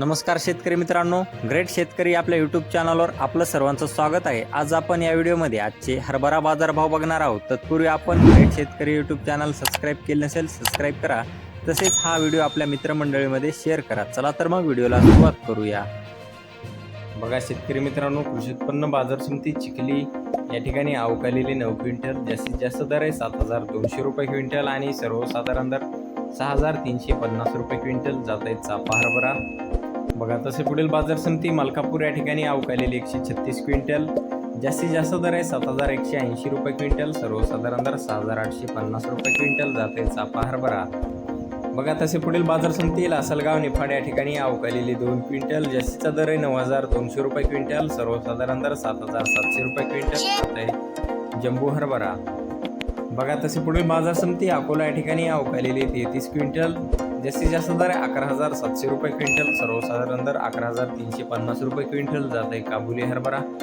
नमस्कार शेतकरी मित्रांनो ग्रेट शेतकरी आपल्या यूट्यूब चॅनलवर आपलं सर्वांचं स्वागत आहे. आज आपण या व्हिडिओमध्ये आजचे हरभरा बाजारभाव बघणार आहोत. तत्पूर्वी आपण ग्रेट शेतकरी यूट्यूब चॅनल सबस्क्राईब केले नसेल सबस्क्राईब करा. तसेच हा व्हिडिओ आपल्या मित्रमंडळीमध्ये शेअर करा. चला तर मग व्हिडिओला सुरुवात करूया. बघा शेतकरी मित्रांनो कृषी उत्पन्न बाजार समिती चिखली या ठिकाणी अवकालेले नऊ क्विंटल जास्तीत जास्त दर आहे सात हजार दोनशे रुपये क्विंटल आणि सर्वसाधारण दर सहा हजार तीनशे पन्नास रुपये क्विंटल. जात आहेत चाफा हरभरा. बघा तसे पुढील बाजार समिती मलकापूर या ठिकाणी अवकालेली एकशे छत्तीस क्विंटल जास्तीत जास्त दर आहे सात हजार एकशे ऐंशी रुपये क्विंटल सर्वसाधारण दर सहा हजार आठशे पन्नास रुपये क्विंटल जाते चापा हरभरा. बघा तसे पुढील बाजार समिती लासलगाव निफाड या ठिकाणी अवकालेली दोन क्विंटल जास्तीचा दर आहे नऊ हजार दोनशे रुपये क्विंटल सर्वसाधारण दर सात हजार सातशे रुपये क्विंटल जात आहे जम्बू हरभरा. बघा तसे पुढील बाजार समिती अकोला या ठिकाणी अवकालेली तेहतीस क्विंटल जास्तीत जास्त दर अकरा हजार सातशे रुपये क्विंटल सर्वसाधारण दर अकरा हजार तीनशे पन्नास रुपये क्विंटल जात आहे. काबुली हरभरा